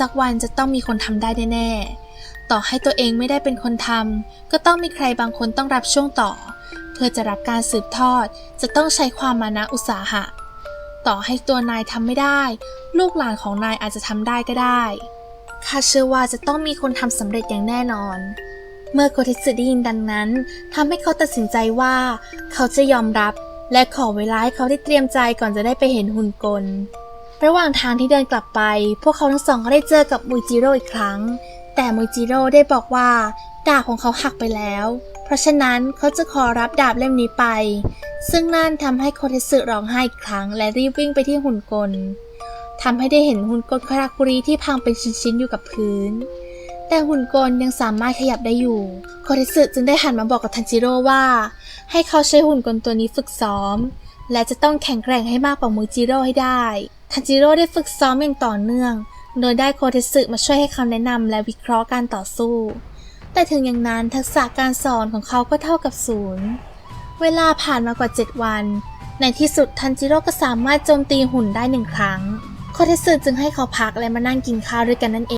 สักวันจะต้องมีคนทำได้แน่ๆ ต่อให้ตัวเองไม่ได้เป็นคนทำก็ต้องมีใครบางคนต้องรับช่วงต่อ เพื่อจะรับการสืบทอด จะต้องใช้ความมานะอุตสาหะ ต่อให้ตัวนายทำไม่ได้ ลูกหลานของนายอาจจะทำได้ก็ได้ข้าเชื่อว่าจะต้องมีคนทำสำเร็จอย่างแน่นอน เมื่อโคเทสึได้ยินดังนั้นทำให้เขาตัดสินใจว่า เขาจะยอมรับ และขอเวลาให้เขาได้เตรียมใจก่อนจะได้ไปเห็นหุ่นกล ระหว่างทางที่เดินกลับไป พวกเขาทั้งสองก็ได้เจอกับมุยจิโร่อีกครั้ง แต่มุยจิโร่ได้บอกว่า ดาบของเขาหักไปแล้ว เพราะฉะนั้นเขาจะขอรับดาบเล่มนี้ไป ซึ่งนั่นทำให้โคเทสึร้องไห้อีกครั้ง และรีบวิ่งไปที่หุ่นกลทำให้ได้เห็นหุ่นกลคาราคุริที่พังเป็นชิ้นๆอยู่กับพื้น แต่หุ่นกลยังสามารถขยับได้อยู่ โคเทสึจึงได้หันมาบอกกับทันจิโร่ว่า ให้เขาใช้หุ่นกลตัวนี้ฝึกซ้อม และจะต้องแข็งแกร่งให้มากกว่ามูจิโร่ให้ได้ทันจิโร่ได้ฝึกซ้อมอย่างต่อเนื่อง โดยได้โคเทสึมาช่วยให้คำแนะนำและวิเคราะห์การต่อสู้ แต่ถึงอย่างนั้นทักษะการสอนของเขาก็เท่ากับศูนย์ เวลาผ่านมากว่า 7 วัน ในที่สุดทันจิโร่ก็สามารถโจมตีหุ่นได้หนึ่งครั้ง โคเทสึจึงให้เขาพักและมานั่งกินข้าวด้วยกันนั่นเอง